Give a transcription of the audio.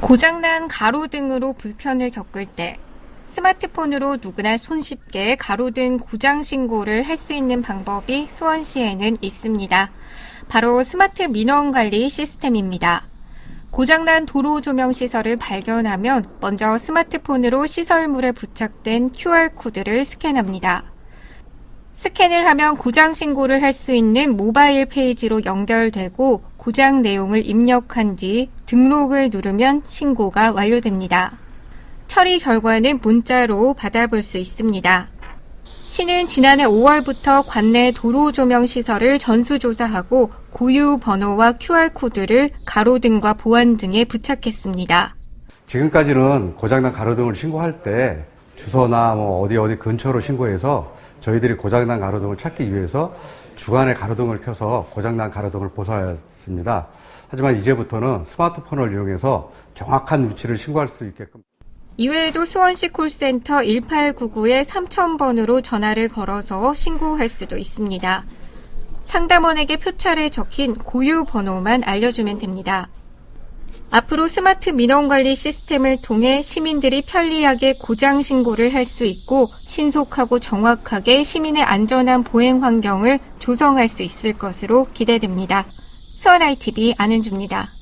고장난 가로등으로 불편을 겪을 때 스마트폰으로 누구나 손쉽게 가로등 고장 신고를 할 수 있는 방법이 수원시에는 있습니다. 바로 스마트 민원 관리 시스템입니다. 고장난 도로 조명 시설을 발견하면 먼저 스마트폰으로 시설물에 부착된 QR코드를 스캔합니다. 스캔을 하면 고장 신고를 할 수 있는 모바일 페이지로 연결되고 고장 내용을 입력한 뒤 등록을 누르면 신고가 완료됩니다. 처리 결과는 문자로 받아볼 수 있습니다. 시는 지난해 5월부터 관내 도로 조명 시설을 전수조사하고 고유 번호와 QR코드를 가로등과 보안 등에 부착했습니다. 지금까지는 고장난 가로등을 신고할 때 주소나 뭐 어디 어디 근처로 신고해서 저희들이 고장난 가로등을 찾기 위해서 주간에 가로등을 켜서 고장난 가로등을 보수하였습니다. 하지만 이제부터는 스마트폰을 이용해서 정확한 위치를 신고할 수 있게끔 이외에도 수원시 콜센터 1899에 3000번으로 전화를 걸어서 신고할 수도 있습니다. 상담원에게 표찰에 적힌 고유 번호만 알려주면 됩니다. 앞으로 스마트 민원 관리 시스템을 통해 시민들이 편리하게 고장 신고를 할 수 있고 신속하고 정확하게 시민의 안전한 보행 환경을 조성할 수 있을 것으로 기대됩니다. 수원 ITV 안은주입니다.